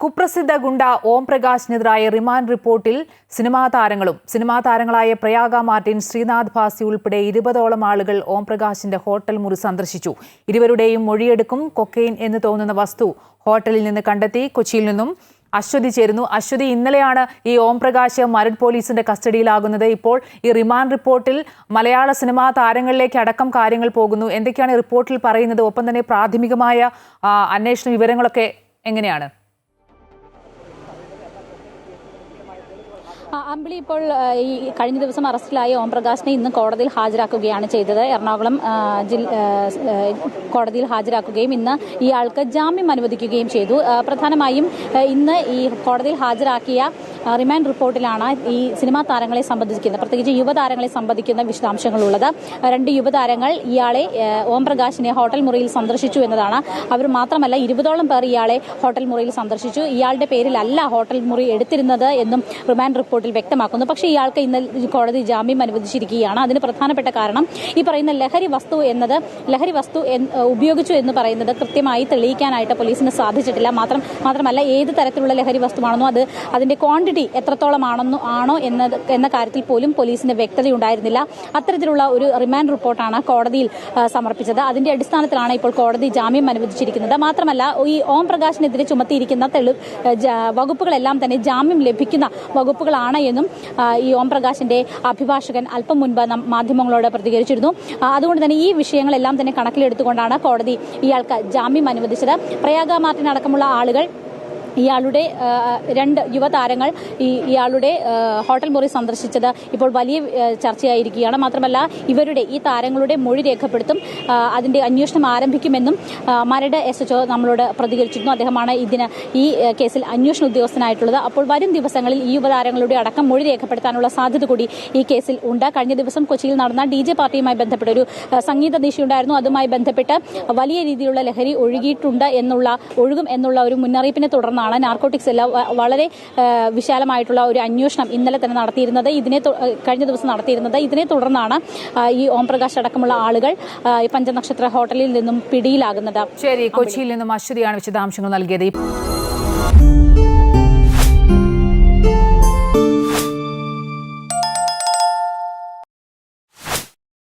കുപ്രസിദ്ധ ഗുണ്ട ഓം പ്രകാശിനെതിരായ റിമാൻഡ് റിപ്പോർട്ടിൽ സിനിമാ താരങ്ങളും സിനിമാ താരങ്ങളായ പ്രയാഗ മാർട്ടിൻ ശ്രീനാഥ് ഭാസി ഉൾപ്പെടെ ഇരുപതോളം ആളുകൾ ഓം പ്രകാശിന്റെ ഹോട്ടൽ മുറി സന്ദർശിച്ചു. ഇരുവരുടെയും മൊഴിയെടുക്കും കൊക്കെയിൻ എന്ന് തോന്നുന്ന വസ്തു ഹോട്ടലിൽ നിന്ന് കണ്ടെത്തി കൊച്ചിയിൽ നിന്നും അശ്വതി ചേരുന്നു. അശ്വതി ഇന്നലെയാണ് ഈ ഓം പ്രകാശ് മരട് പോലീസിന്റെ കസ്റ്റഡിയിലാകുന്നത്. ഇപ്പോൾ ഈ റിമാൻഡ് റിപ്പോർട്ടിൽ മലയാള സിനിമാ താരങ്ങളിലേക്ക് അടക്കം കാര്യങ്ങൾ പോകുന്നു. എന്തൊക്കെയാണ് റിപ്പോർട്ടിൽ പറയുന്നത്? ഒപ്പം തന്നെ പ്രാഥമികമായ അന്വേഷണ വിവരങ്ങളൊക്കെ എങ്ങനെയാണ്? അമ്പിളി ഇപ്പോൾ ഈ കഴിഞ്ഞ ദിവസം അറസ്റ്റിലായ ഓം പ്രകാശിനെ ഇന്ന് കോടതിയിൽ ഹാജരാക്കുകയാണ് ചെയ്തത്. എറണാകുളം കോടതിയിൽ ഹാജരാക്കുകയും ഇന്ന് ഇയാൾക്ക് ജാമ്യം അനുവദിക്കുകയും ചെയ്തു. പ്രധാനമായും ഇന്ന് ഈ കോടതിയിൽ ഹാജരാക്കിയ റിമാൻഡ് റിപ്പോർട്ടിലാണ് ഈ സിനിമാ താരങ്ങളെ സംബന്ധിക്കുന്ന പ്രത്യേകിച്ച് യുവതാരങ്ങളെ സംബന്ധിക്കുന്ന വിശദാംശങ്ങളുള്ളത്. രണ്ട് യുവതാരങ്ങൾ ഇയാളെ ഓം പ്രകാശിനെ ഹോട്ടൽ മുറിയിൽ സന്ദർശിച്ചു എന്നതാണ്. അവർ മാത്രമല്ല ഇരുപതോളം പേർ ഇയാളെ ഹോട്ടൽ മുറിയിൽ സന്ദർശിച്ചു. ഇയാളുടെ പേരിലല്ല ഹോട്ടൽ മുറി എടുത്തിരുന്നത് എന്നും റിമാൻഡ് റിപ്പോർട്ടിൽ വ്യക്തമാക്കുന്നു. പക്ഷേ ഇയാൾക്ക് ഇന്ന് കോടതി ജാമ്യം അനുവദിച്ചിരിക്കുകയാണ്. അതിന് പ്രധാനപ്പെട്ട കാരണം ഈ പറയുന്ന ലഹരി വസ്തു എന്നത് ലഹരി വസ്തു ഉപയോഗിച്ചു എന്ന് പറയുന്നത് കൃത്യമായി തെളിയിക്കാനായിട്ട് പോലീസിന് സാധിച്ചിട്ടില്ല. മാത്രം മാത്രമല്ല ഏത് തരത്തിലുള്ള ലഹരി വസ്തുവാണെന്നോ അത് അതിന്റെ ക്വാണ്ടിറ്റി എത്രത്തോളമാണെന്നോ ആണോ എന്ന എന്ന കാര്യത്തിൽ പോലും പോലീസിന് വ്യക്തതയുണ്ടായിരുന്നില്ല അത്തരത്തിലുള്ള ഒരു റിമാൻഡ് റിപ്പോർട്ടാണ് കോടതിയിൽ സമർപ്പിച്ചത്. അതിന്റെ അടിസ്ഥാനത്തിലാണ് ഇപ്പോൾ കോടതി ജാമ്യം അനുവദിച്ചിരിക്കുന്നത്. മാത്രമല്ല ഈ ഓം പ്രകാശിനെതിരെ ചുമത്തിയിരിക്കുന്ന തെളി വകുപ്പുകളെല്ലാം തന്നെ ജാമ്യം ലഭിക്കുന്ന വകുപ്പുകളാണ് എന്നും ഈ ഓം പ്രകാശിന്റെ അഭിഭാഷകൻ അല്പം മുൻപ് മാധ്യമങ്ങളോട് പ്രതികരിച്ചിരുന്നു. അതുകൊണ്ട് തന്നെ ഈ വിഷയങ്ങളെല്ലാം തന്നെ കണക്കിലെടുത്തുകൊണ്ടാണ് കോടതി ഇയാൾക്ക് ജാമ്യം അനുവദിച്ചത്. പ്രയാഗ മാർട്ടിൻ അടക്കമുള്ള ആളുകൾ ഇയാളുടെ രണ്ട് യുവതാരങ്ങൾ ഈ ഇയാളുടെ ഹോട്ടൽ മുറി സന്ദർശിച്ചത് ഇപ്പോൾ വലിയ ചർച്ചയായിരിക്കുകയാണ്. മാത്രമല്ല ഇവരുടെ ഈ താരങ്ങളുടെ മൊഴി രേഖപ്പെടുത്തും അതിന്റെ അന്വേഷണം ആരംഭിക്കുമെന്നും മരട് എസ് എച്ച്ഒ നമ്മളോട് പ്രതികരിച്ചിരുന്നു. അദ്ദേഹമാണ് ഇതിന് ഈ കേസിൽ അന്വേഷണ ഉദ്യോഗസ്ഥനായിട്ടുള്ളത്. അപ്പോൾ വരും ദിവസങ്ങളിൽ ഈ യുവതാരങ്ങളുടെ അടക്കം മൊഴി രേഖപ്പെടുത്താനുള്ള സാധ്യത കൂടി ഈ കേസിൽ ഉണ്ട്. കഴിഞ്ഞ ദിവസം കൊച്ചിയിൽ നടന്ന ഡി ജെ പാർട്ടിയുമായി ബന്ധപ്പെട്ട ഒരു സംഗീത നിശയുണ്ടായിരുന്നു അതുമായി ബന്ധപ്പെട്ട് വലിയ രീതിയിലുള്ള ലഹരി ഒഴുകിയിട്ടുണ്ട് എന്നുള്ള ഒഴുകും എന്നുള്ള ഒരു മുന്നറിയിപ്പിനെ തുടർന്നാണ് നാർക്കോട്ടിക്സ് എല്ലാം വളരെ വിശാലമായിട്ടുള്ള ഒരു അന്വേഷണം ഇന്നലെ തന്നെ നടത്തിയിരുന്നത്. ഇതിനെ കഴിഞ്ഞ ദിവസം നടത്തിയിരുന്നത്. ഇതിനെ തുടർന്നാണ് ഈ ഓംപ്രകാശ് അടക്കമുള്ള ആളുകൾ ഈ പഞ്ചനക്ഷത്ര ഹോട്ടലിൽ നിന്നും പിടിയിലാകുന്നത്. ശരി കൊച്ചിയിൽ നിന്നും അശ്വതിയാണ് വിശദാംശങ്ങൾ നൽകിയത്.